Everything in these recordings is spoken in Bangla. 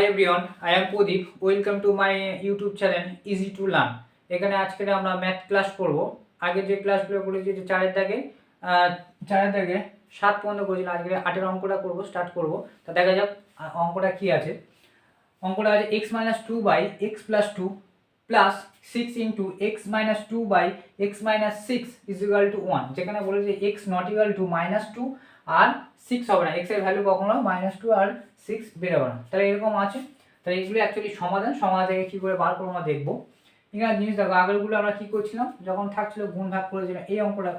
Hi everyone I am Pradeep welcome to my YouTube channel easy to learn এখানে আজকে আমরা ম্যাথ ক্লাস করব। আগে যে ক্লাসগুলো করেছি যে চারের দাগে চারের দাগে সাত পর্যন্ত করেছিলাম আজকে আটের অঙ্কটা করব স্টার্ট করব। তা দেখা যাক অঙ্কটা কি আছে। অঙ্কটা আছে x minus two by x plus two plus six into x minus two by x minus six is equal to one যেখানে বলেছে x not equal to minus two R six হবে না। এক্সের ভ্যালু কখনো মাইনাস টু আর সিক্স বেরোবে না। তাহলে এরকম আছে। তাহলে এগুলো অ্যাকচুয়ালি সমাধান। সমাধান থেকে কী করে বার করব আমরা দেখব। এখানে জিনিস দেখো, আগেরগুলো আমরা কী করছিলাম? যখন থাকছিল গুণ ভাগ করেছিলাম, এই অঙ্কটা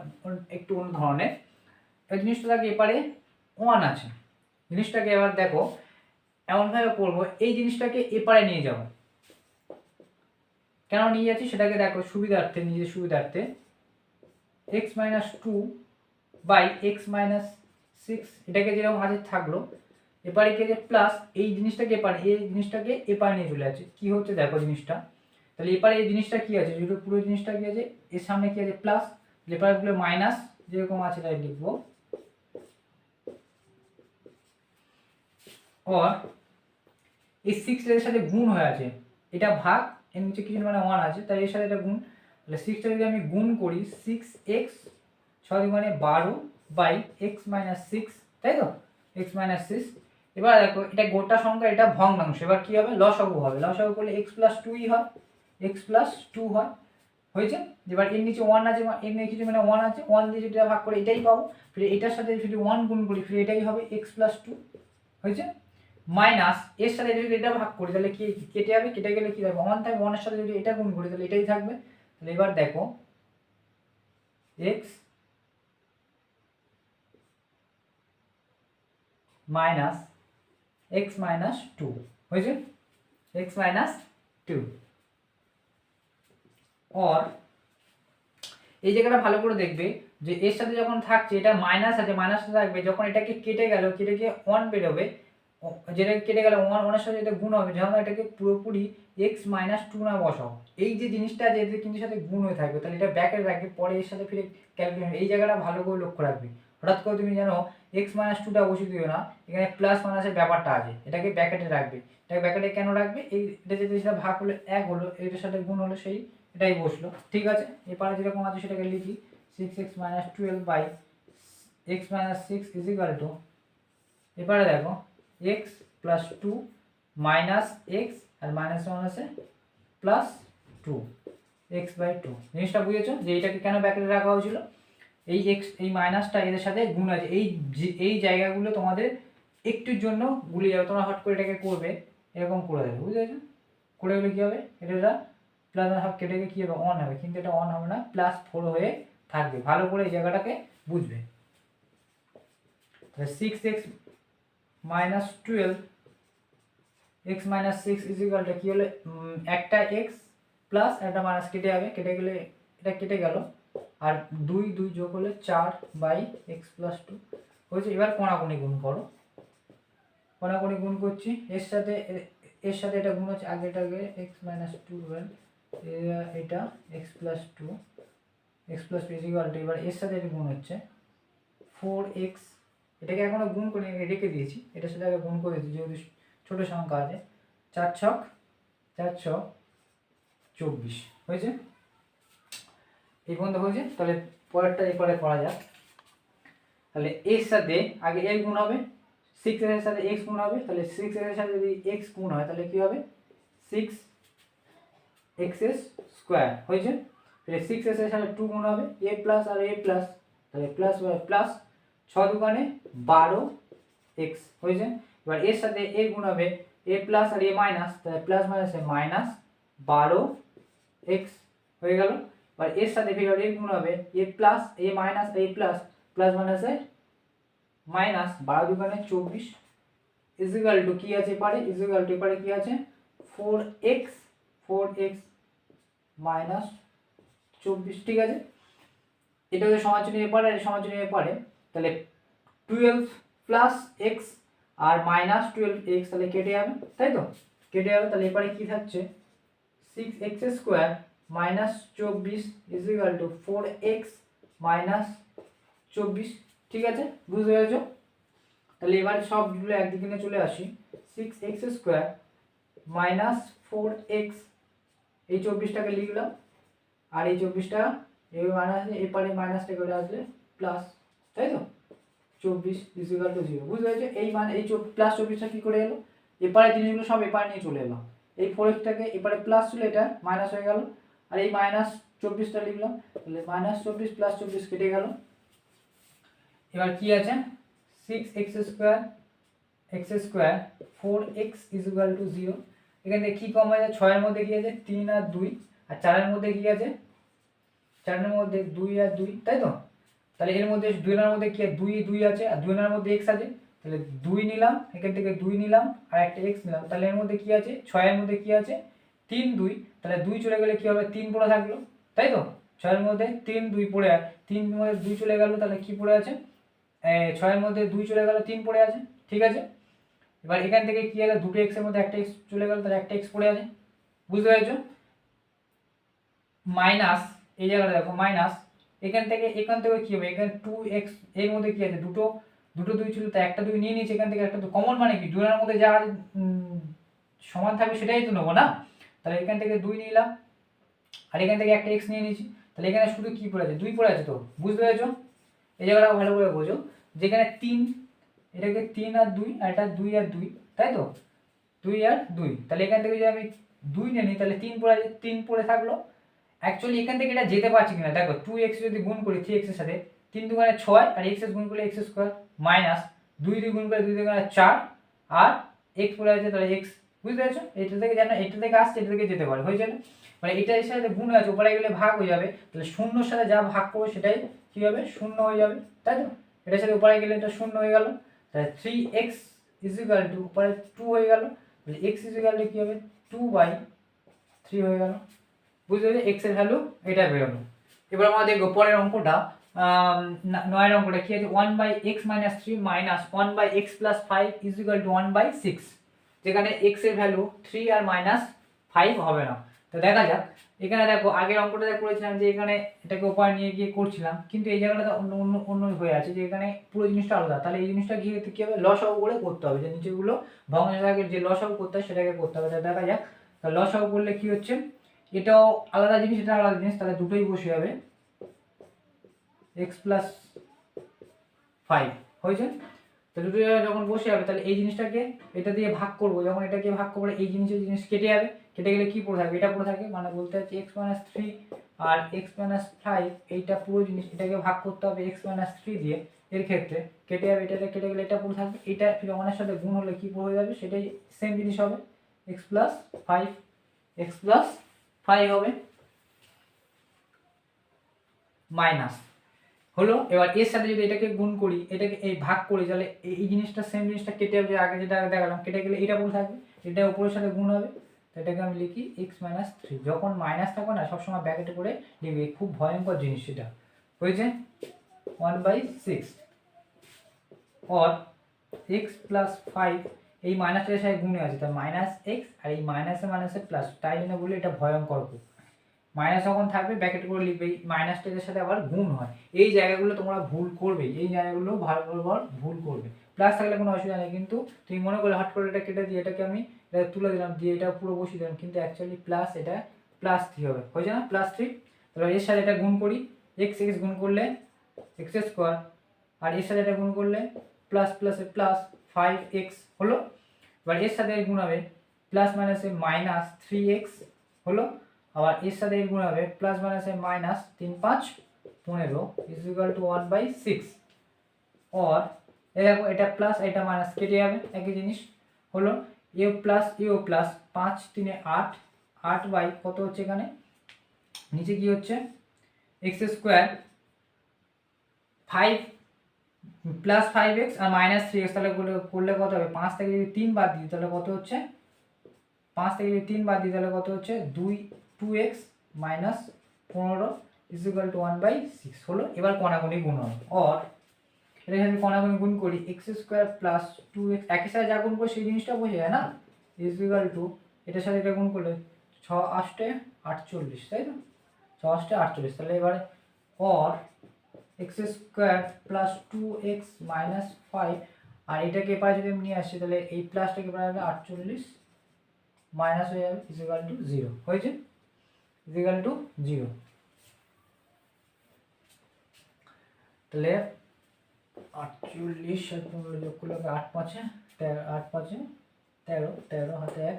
একটু অন্য ধরনের। এই জিনিসটা থাকে এপারে ওয়ান আছে। জিনিসটাকে এবার দেখো, এমনভাবে করব, এই জিনিসটাকে এপারে নিয়ে যাব। কেন নিয়ে যাচ্ছি সেটাকে দেখো সুবিধার্থে, নিজের সুবিধার্থে। X minus two by x minus six এটাকে যেরকম মাঝে থাকল। এপারে কি আছে প্লাস এই জিনিসটাকে এপারে, এই জিনিসটাকে এপারে নিয়ে চলে আছে কি হচ্ছে দেখো জিনিসটা। তাহলে এপারে এই জিনিসটা কি আছে? যেটা পুরো জিনিসটা কি আছে? এর সামনে কি আছে? প্লাস এপারেগুলো মাইনাস যেরকম আছে তাই লিখব। ওর এই সিক্স এর সাথে গুণ হয়ে আছে। এটা ভাগ এর নিচে কিছু মানে ওয়ান আছে, তাই এর সাথে এটা গুণ। তাহলে সিক্সটা যদি আমি গুণ করি সিক্স এক্স ছয় মানে বারো বাই এক্স মাইনাস সিক্স তাই তো? এক্স মাইনাস সিক্স এবার দেখো, এটা গোটা সংখ্যা, এটা ভগ্নাংশ। এবার কী হবে? লসাগু হবে। লসাগু করলে এক্স প্লাস টুই হয়। এক্স প্লাস টু হয়। হয়েছে? এবার এর নিচে ওয়ান আছে এর নিচে কিছু মানে ওয়ান আছে ওয়ান দিয়ে যদি ভাগ করে, এটাই পাবো। ফিরে এটার সাথে যদি ওয়ান গুণ করি, ফিরে এটাই হবে এক্স প্লাস টু হয়েছে? মাইনাস এর সাথে যদি এটা ভাগ করি, তাহলে কি কেটে যাবে? কেটে গেলে কি থাকবে ওয়ান থাকবে ওয়ানের সাথে যদি এটা গুণ করি, তাহলে এটাই থাকবে। তাহলে এবার দেখো x minus x minus two হয়েছে এক্স মাইনাস টু অর এই জায়গাটা ভালো করে দেখবে যে এর সাথে যখন থাকছে, এটা মাইনাস আছে মাইনাস থাকবে, যখন এটাকে কেটে গেল, কেটে গিয়ে ওয়ান বেরোবে যেটা কেটে গেলে ওয়ান ওয়ানের সাথে এটা গুণ হবে যখন এটাকে পুরোপুরি এক্স মাইনাস টু না বসাও। এই যে জিনিসটা আছে এদের কিন্তু সাথে গুণ হয়ে থাকবে। তাহলে এটা ব্যাকে রাখবে, পরে এর সাথে ফিরে ক্যালকুলেশন এই জায়গাটা ভালো করে লক্ষ্য রাখবে। হঠাৎ করে তুমি জানো এক্স মাইনাস টুটা বসিয়ে দিও না, এখানে প্লাস মাইনাসের ব্যাপারটা আছে। এটাকে ব্যাকেটে রাখবে। এটাকে ব্যাকেটে কেন রাখবে? এই এটা যদি সেটা ভাগ হলো, এক হলো এটার সাথে গুণ হলো, সেই এটাই বসল। ঠিক আছে? এপারে যেরকম আছে, সেটাকে লিখি। Six x minus twelve by x minus six is to এবারে দেখো x plus two minus x আর মাইনাস আছে plus two x by two জিনিসটা বুঝেছ? যে এইটাকে কেন ব্যাকেটে রাখা হয়েছিল? এই এক্স এই মাইনাসটা এদের সাথে গুণ আছে। এই এই জায়গাগুলো তোমাদের একটুর জন্য গুলে যাবে। তোমরা হট করে এটাকে করবে, এরকম করে দেবে। বুঝেছ? করে গেলে কী হবে? এটা প্লাস হাফ কেটে গিয়ে কী হবে? অন হবে। কিন্তু এটা অন হবে না। প্লাস ফোর হয়ে থাকবে। ভালো করে এই জায়গাটাকে বুঝবে। তাহলে six x minus twelve x minus six is equal to কী হলো? একটা এক্স প্লাস একটা মাইনাস কেটে যাবে। কেটে গেলে এটা কেটে গেল। আর দুই দুই যোগ হলে চার বাই এক্স প্লাস টু হয়েছে, এবার কোনাকুনি গুণ করো। কোনাকুনি গুণ করছি। এর সাথে এর সাথে এটা গুণ হচ্ছে আগেটাকে এক্স মাইনাস টু এটা x plus two x plus two is equal to এবার এর সাথে এটা গুণ হচ্ছে। ফোর এক্স এটাকে এখনও গুণ করে রেখে দিয়েছি। এটার সাথে আগে গুণ করে দিয়েছি, যেহেতু ছোটো সংখ্যা আছে। চার ছক চার ছক, চব্বিশ। হয়েছে? এই পর্যন্ত হয়েছে? তাহলে পরেরটা এরপরে করা যাক। তাহলে এর সাথে আগে এর গুণ হবে সিক্স এর সাথে এক্স গুণ হবে। তাহলে সিক্স এর সাথে যদি এক্স গুণ হয়, তাহলে কী হবে? সিক্স এক্স এস স্কোয়ার হয়েছে? তাহলে সিক্স এর সাথে টু গুণ হবে এ প্লাস আর এ প্লাস তাহলে প্লাস প্লাস ছ দোকানে বারো এক্স হয়েছে এবার এর সাথে এ গুণ হবে এ প্লাস আর এ মাইনাস তাহলে প্লাস মাইনাসে মাইনাস বারো এক্স হয়ে গেল? এবার এর সাথে ফিগার এ গুণ হবে এ প্লাস এ মাইনাস এ প্লাস প্লাস মাইনাসে মাইনাস বারো দোকানে চব্বিশ ইজিক্যাল টু কী আছে এপারে? ইজিক্যাল টু এপারে কী আছে? Four x four x minus চব্বিশ, ঠিক আছে? এটা যদি সমালোচনা এপারে আর সমালোচনা এপারে। তাহলে টুয়েলভ প্লাস এক্স আর মাইনাস টুয়েলভ এক্স তাহলে কেটে যাবে, তাই তো? কেটে যাবে, তাহলে এপারে কী থাকছে? সিক্স এক্স স্কোয়ার মাইনাস চব্বিশ is equal to four x minus চব্বিশ, ঠিক আছে? বুঝতে পেরেছ? তাহলে এবার সবগুলো একদিকে নিয়ে চলে আসি। Six x square minus four x এই চব্বিশটাকে লিখলাম। আর এই চব্বিশটা এই মাইনাস এপারে মাইনাসটা করে আসলে প্লাস তাই তো? চব্বিশ ইজিকাল টু জিরো। বুঝতে পেরেছ? এই মানে এই প্লাস চব্বিশটা কী করে এলো? এপারে জিনিসগুলো সব এপারে নিয়ে চলে এলো। এই ফোর এক্সটাকে এপারে প্লাস ছিল এটা মাইনাস হয়ে গেল। আর এই মাইনাস চব্বিশটা লিখলাম। তাহলে মাইনাস চব্বিশ প্লাস চব্বিশ কেটে গেল। এবার কি আছে? Six x square x square four x is equal to zero এখান কী কম আছে ছয়ের মধ্যে কী আছে? তিন আর দুই। আর চারের মধ্যে কী আছে? চারের মধ্যে দুই আর দুই, তাই তো? তাহলে এর মধ্যে দুই দুইনার মধ্যে কি? দুই দুই আছে? আর দুই দুইনার মধ্যে এক্স আছে? তাহলে দুই নিলাম, এখান থেকে দুই নিলাম, আর একটা এক্স নিলাম। তাহলে এর মধ্যে কি আছে? ছয়ের মধ্যে কি আছে? তিন, দুই। তাহলে দুই চলে গেলে কি হবে? তিন পড়ে থাকল। তাই তো? ছয়ের মধ্যে তিন, দুই পড়ে তিন মধ্যে দুই চলে গেল, তাহলে কি পড়ে আছে? ছয়ের মধ্যে দুই চলে গেল, তিন পড়ে আছে। ঠিক আছে? এবার এখান থেকে কি আছে দুটো এক্সের মধ্যে একটা এক্স চলে গেল, তাহলে একটা এক্স পড়ে আছে। বুঝতে পেরেছ? মাইনাস, এই জায়গাটা দেখো, মাইনাস এখান থেকে এখান থেকে কি হবে? এখানে টু এক্সের মধ্যে কি আছে? দুটো দুটো দুই ছিল, তাই একটা দুই নিয়ে নিয়েছি এখান থেকে, একটা কমন মানে কি? দুজনের মধ্যে যা সমান থাকবে সেটাই তো নেব না? তাহলে এখান থেকে দুই নিলাম, আর এখান থেকে একটা এক্স নিয়ে নিয়েছি। তাহলে এখানে শুধু কি পড়ে আছে? দুই পড়ে আছে তো? বুঝতে পেরেছ? এই জায়গাটা ভালো করে বোঝো। যেখানে তিন, এটাকে তিন আর দুই, আর এটা দুই আর দুই, তাই তো? দুই আর দুই। তাহলে এখান থেকে যদি আমি দুই নিয়ে নিই, তাহলে তিন পড়ে আছে, তিন পড়ে থাকল। অ্যাকচুয়ালি এখান থেকে এটা যেতে পারছি কিনা? দেখো টু এক্স যদি গুণ করি থ্রি এক্সের সাথে, তিন দুগুণে ছয়, আর এক্স গুণ করলে এক্স স্কোয়ার মাইনাস দুই দুই গুণ করে দুই দুগুণে চার, আর এক্স পড়ে আছে তাহলে এক্স বুঝতে পেরেছ? এটা থেকে জানো, এটা থেকে আসছে, এটা থেকে যেতে পারে, হয়েছে না? মানে এর সাথে গুণ আছে উপরে গেলে ভাগ হয়ে যাবে, তাহলে শূন্যর সাথে যা ভাগ করব সেটাই কী হবে? শূন্য হয়ে যাবে, তাই তো? এটার সাথে উপরে গেলে এটা শূন্য হয়ে গেল, তাহলে three x is equal to উপরে টু হয়ে গেল, তাহলে এক্স ইজিক্যাল টু কী হবে? টু বাই থ্রি হয়ে গেল। বুঝতে পেরেছি? এক্সের ভ্যালু এটা বেরোলো এবার আমরা দেখব পরের অঙ্কটা। নয়ের অঙ্কটা কি আছে? One by x minus three minus one by x plus five is equal to one by six যেখানে এক্সের ভ্যালু থ্রি আর মাইনাস ফাইভ হবে না। তো দেখা যাক। এখানে দেখো, আগের অঙ্কটা করেছিলাম যে এখানে এটাকে উপায় নিয়ে গিয়ে করছিলাম। কিন্তু এই জায়গাটা অন্য অন্য অন্য হয়ে আছে যে এখানে পুরো জিনিসটা আলাদা। তাহলে এই জিনিসটা কি কি হবে? লস আউ করে করতে হবে। যে নিচেগুলো ভগ্নাংশের যে লস আউ করতে হয় সেটাকে করতে হবে। দেখা যাক। তা লস আউ করলে কি হচ্ছে? এটাও আলাদা জিনিস, এটা আলাদা জিনিস, তাহলে দুটোই বসে যাবে। এক্স প্লাস ফাইভ হয়েছে? তো দুটো জায়গায় যখন বসে যাবে, তাহলে এই জিনিসটাকে, এটা দিয়ে ভাগ করব। যখন এটাকে ভাগ করব এই জিনিসের জিনিস কেটে যাবে। কেটে গেলে কি পড়ে থাকবে? এটা পড়ে থাকে মানে বলতে হচ্ছে এক্স মাইনাস থ্রি আর এক্স মাইনাস ফাইভ এইটা পুরো জিনিস, এটাকে ভাগ করতে হবে এক্স মাইনাস থ্রি দিয়ে এর ক্ষেত্রে। কেটে যাবে, এটাতে কেটে গেলে এটা পড়ে থাকবে। এটা ওয়ানের সাথে গুণ হলে কি পড়ে যাবে? সেটাই সেম জিনিস হবে। X plus five x plus five হবে। মাইনাস হলো, এবার এর সাথে যদি এটাকে গুণ করি, এটাকে এই ভাগ করি, তাহলে এই জিনিসটা সেম জিনিসটা কেটে যাবে আগে যেটা দেখালাম, কেটে গেলে এটা পড়ে থাকবে। এটা উপরের সাথে গুণ হবে, তো এটাকে আমি লিখি এক্স মাইনাস থ্রি যখন মাইনাস থাকবে না, সবসময় ব্যাকেটে করে লিখবে খুব ভয়ঙ্কর জিনিস সেটা হয়েছে? One by six or x plus five এই মাইনাসটার সাথে গুণে আছে, তার মাইনাস এক্স আর এই মাইনাসে মাইনাসে প্লাস তাই জন্য বলি এটা ভয়ঙ্কর মাইনাস যখন থাকবে ব্যাকেট করে লিখবে, এই মাইনাসটা এদের সাথে আবার গুণ হয়। এই জায়গাগুলো তোমরা ভুল করবে, এই জায়গাগুলো ভালো বল ভুল করবে। প্লাস থাকলে কোনো অসুবিধা নেই, কিন্তু তুমি মনে করলে হট করে এটা কেটে দিয়ে, এটাকে আমি তুলে দিলাম, দিয়ে এটা পুরো বসিয়ে দিলাম, কিন্তু অ্যাকচুয়ালি প্লাস এটা প্লাস থ্রি হবে। হয়েছে না? প্লাস থ্রি তাহলে এর সাথে এটা গুণ করি। এক্স এক্স গুণ করলে এক্স স্কোয়ার আর এর সাথে এটা গুণ করলে প্লাস প্লাসে প্লাস ফাইভ এক্স হলো। এবার এর সাথে এর গুণ হবে প্লাস মাইনাসে মাইনাস থ্রি এক্স হলো। আবার এর সাথে গুণ হবে প্লাস মাইনাসে মাইনাস তিন পাঁচ পনেরো is equal to one by six or দেখো, এটা প্লাস এটা মাইনাস কেটে যাবে, একই জিনিস। হলো, এ প্লাস এও প্লাস পাঁচ তিনে আট আট বাই কত হচ্ছে এখানে? নিচে কি হচ্ছে? X square five plus five x আর মাইনাস থ্রি এক্স তাহলে করলে কত হবে? পাঁচ থেকে যদি তিন বাদ দিই, তাহলে কত হচ্ছে? পাঁচ থেকে যদি তিন বাদ দিই, তাহলে কত হচ্ছে? দুই টু এক্স মাইনাস পনেরো is equal to one by six হলো। এবার কণাগুনি গুণ হবে। অর এটা যদি কণাগুনি গুণ করি x square plus two x একই সাথে যা গুণ করি সেই জিনিসটা বোঝা যায় না? ইজিক্যাল টু এটার সাথে এটা গুণ করলে, ছ আষ্টে আটচল্লিশ, তাই তো? ছ আষ্টে আটচল্লিশ, তাহলে এবারে or x square plus two x minus five আর এটাকে এবার যদি আমি নিয়ে আসি, তাহলে এই প্লাসটাকে এবার আসবে আটচল্লিশ মাইনাস হয়ে যাবে ইজিক্যাল টু জিরো হয়েছে? ইজিক্যাল টু জিরো তাহলে আটচল্লিশ আর আট পাঁচে, তেরো, আট পাঁচে, তেরো তেরো হাতে এক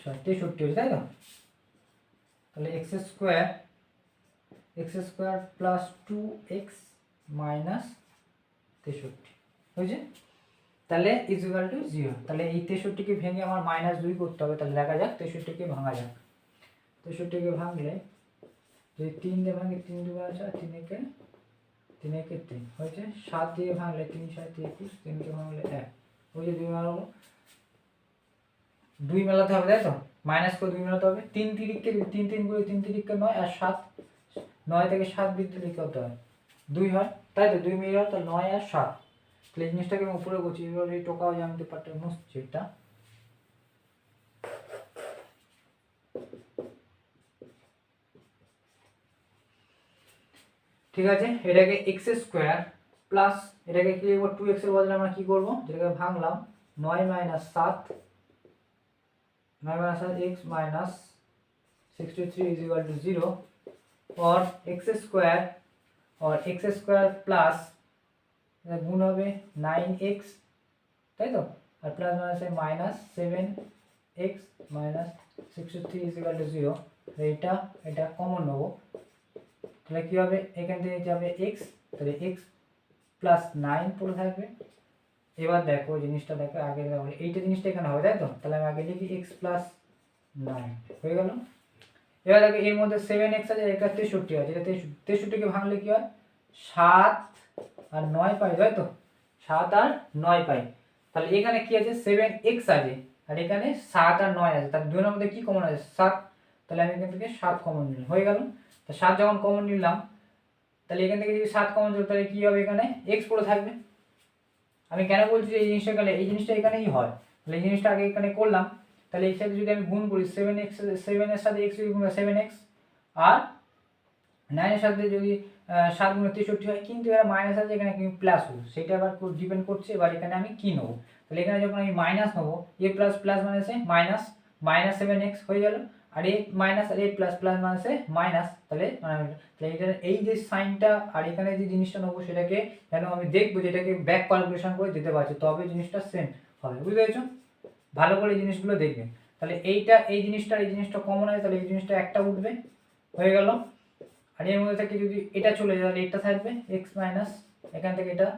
ছয়, তেষট্টি হয়েছে, তাই তো? তাহলে x square x square plus two x minus তেষট্টি হয়েছে তাহলে ইজিক্যাল টু জিরো তাহলে এই তেষট্টিকে ভেঙে আমার মাইনাস দুই করতে হবে, তাহলে দেখা যাক তেষট্টিকে ভাঙা যাক। তেষট্টিকে ভাঙলে যদি তিন দিয়ে ভাঙে, তিন দুবার আছে তিন একে তিন একে তিন, হয়েছে? সাত দিয়ে ভাঙলে তিন, সাত একুশ তিনকে ভাঙলে এক যে দুই মেলাবো দুই মেলাতে হবে, তাই তো? মাইনাস করে দুই মেলাতে হবে। তিন তিরিককে, তিন তিন করে তিন তিরিককে নয়, আর সাত নয় থেকে সাত বৃদ্ধি হতে হয়। দুই হয়, তাই তো? দুই মিলিয়ে হয়, তাহলে নয় আর সাত। তাহলে এই জিনিসটাকে আমি উপরে করছি এবার এই টোকাও যে আমি পার্টটা মুছছি এটা ঠিক আছে? এটাকে এক্স স্কোয়ার প্লাস এটাকে কি লিখব? টু এক্সের বদলে আমরা কি করব? যেটাকে ভাঙলাম, নয় মাইনাস সাত, নয় মাইনাস সাত x minus sixty three is equal to zero और एक्स स्क्वायर और एक्स स्क्वायर प्लस গুণ হবে নাইন এক্স তাই তো আর plus minus minus seven X minus sixty three is equal to zero এইটা এটা কমন নেবো তাহলে কী হবে এখান থেকে যাবে এক্স তাহলে এক্স প্লাস নাইন পড়ে থাকবে এবার দেখো জিনিসটা দেখো আগে দেখো এইটা জিনিসটা এখানে হবে তাই তো তাহলে আমি আগে লিখি এক্স প্লাস নাইন হয়ে গেল এবার দেখো, এর মধ্যে সেভেন এক্স আছে এটা তেষট্টি আছে এটা তেষট্টিকে ভাঙলে কি হয়? সাত আর নয় পাই, তাই তো? সাত আর নয় পাই। তাহলে এখানে কি আছে? সেভেন এক্স আছে। আর এখানে সাত আর নয় আছে। তাহলে দুজনের মধ্যে কী কমন আছে? সাত। তাহলে আমি এখান থেকে সাত কমন নিলাম। হয়ে গেল? তো সাত যখন কমন নিলাম, তাহলে এখান থেকে যদি সাত কমন ছিল তাহলে কী হবে এখানে? এক্স পড়ে থাকবে। আমি কেন বলছি যে এই জিনিসটা এই জিনিসটা এখানেই হয়। তাহলে এই জিনিসটা আগে এখানে করলাম। তাহলে এর সাথে যদি আমি গুণ করি সেভেন এক্স সেভেনের সাথে এক্স যদি সেভেন এক্স আর নাইনের সাথে যদি সাত গুণ তেষট্টি হয়, কিন্তু এবার মাইনাস আছে, এখানে কিন্তু প্লাস হবে সেটা আবার ডিপেন্ড করছে, এবার এখানে আমি কী নেব? তাহলে এখানে যখন আমি মাইনাস নেব এ প্লাস প্লাস মাইনাসে মাইনাস মাইনাস সেভেন এক্স হয়ে গেল, আর এ মাইনাস আর এ প্লাস প্লাস মাইনাসে মাইনাস তাহলে মানে তাহলে এটা এই যে সাইনটা আর এখানে যে জিনিসটা নেব, সেটাকে যেন আমি দেখব, যেটাকে ব্যাক ক্যালকুলেশন করে যেতে পারছি, তবে জিনিসটা সেম হবে। বুঝতে পেরেছ? ভালো করে এই জিনিসগুলো দেখবেন তাহলে এইটা, এই জিনিসটা এই জিনিসটা কমন আছে, তাহলে এই জিনিসটা একটা উঠবে, হয়ে গেল। আর এর মধ্যে থেকে যদি এটা চলে যায়, তাহলে এটা থাকবে এক্স মাইনাস এখান থেকে এটা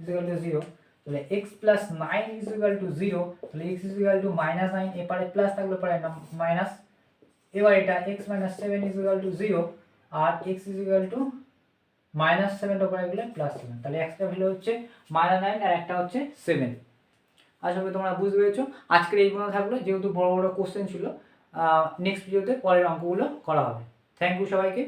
ইজিক্যাল টু জিরো তাহলে x plus nine is equal to zero তাহলে x is equal to minus nine এপারে প্লাস থাকলে পরে মাইনাস এবার এটা x minus seven is equal to zero R x is equal to minus সেভেনটা উপরে গেলে প্লাস সেভেন তাহলে একটা ভ্যালু হচ্ছে মাইনাস নাইন আর একটা হচ্ছে সেভেন আশা করি তোমরা বুঝতে পেরেছ। আজকের এই পর্যন্ত থাকল, যেহেতু বড় বড় কোশ্চেন ছিল নেক্সট ভিডিওতে পরের অঙ্কগুলো করা হবে। থ্যাংক ইউ সবাইকে।